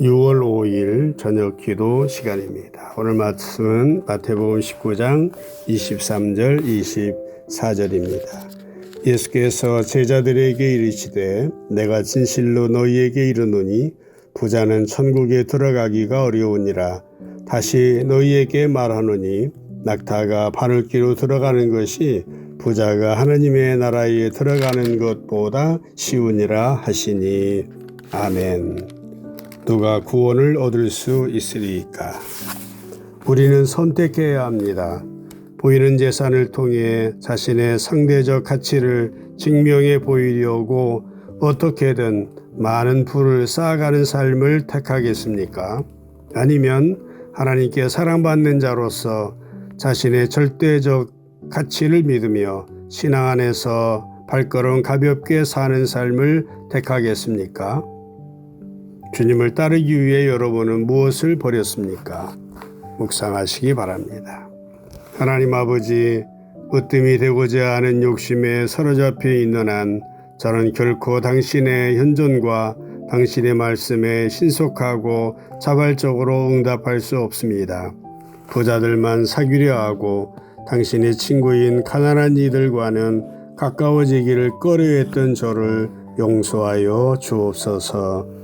6월 5일 저녁 기도 시간입니다. 오늘 말씀은 마태복음 19장 23절 24절입니다. 예수께서 제자들에게 이르시되 내가 진실로 너희에게 이르노니 부자는 천국에 들어가기가 어려우니라 다시 너희에게 말하노니 낙타가 바늘기로 들어가는 것이 부자가 하느님의 나라에 들어가는 것보다 쉬우니라 하시니 아멘. 누가 구원을 얻을 수 있으리까? 우리는 선택해야 합니다. 보이는 재산을 통해 자신의 상대적 가치를 증명해 보이려고 어떻게든 많은 부를 쌓아가는 삶을 택하겠습니까? 아니면 하나님께 사랑받는 자로서 자신의 절대적 가치를 믿으며 신앙 안에서 발걸음 가볍게 사는 삶을 택하겠습니까? 주님을 따르기 위해 여러분은 무엇을 버렸습니까? 묵상하시기 바랍니다. 하나님 아버지, 으뜸이 되고자 하는 욕심에 사로잡혀 있는 한 저는 결코 당신의 현존과 당신의 말씀에 신속하고 자발적으로 응답할 수 없습니다. 부자들만 사귀려 하고 당신의 친구인 가난한 이들과는 가까워지기를 꺼려했던 저를 용서하여 주옵소서.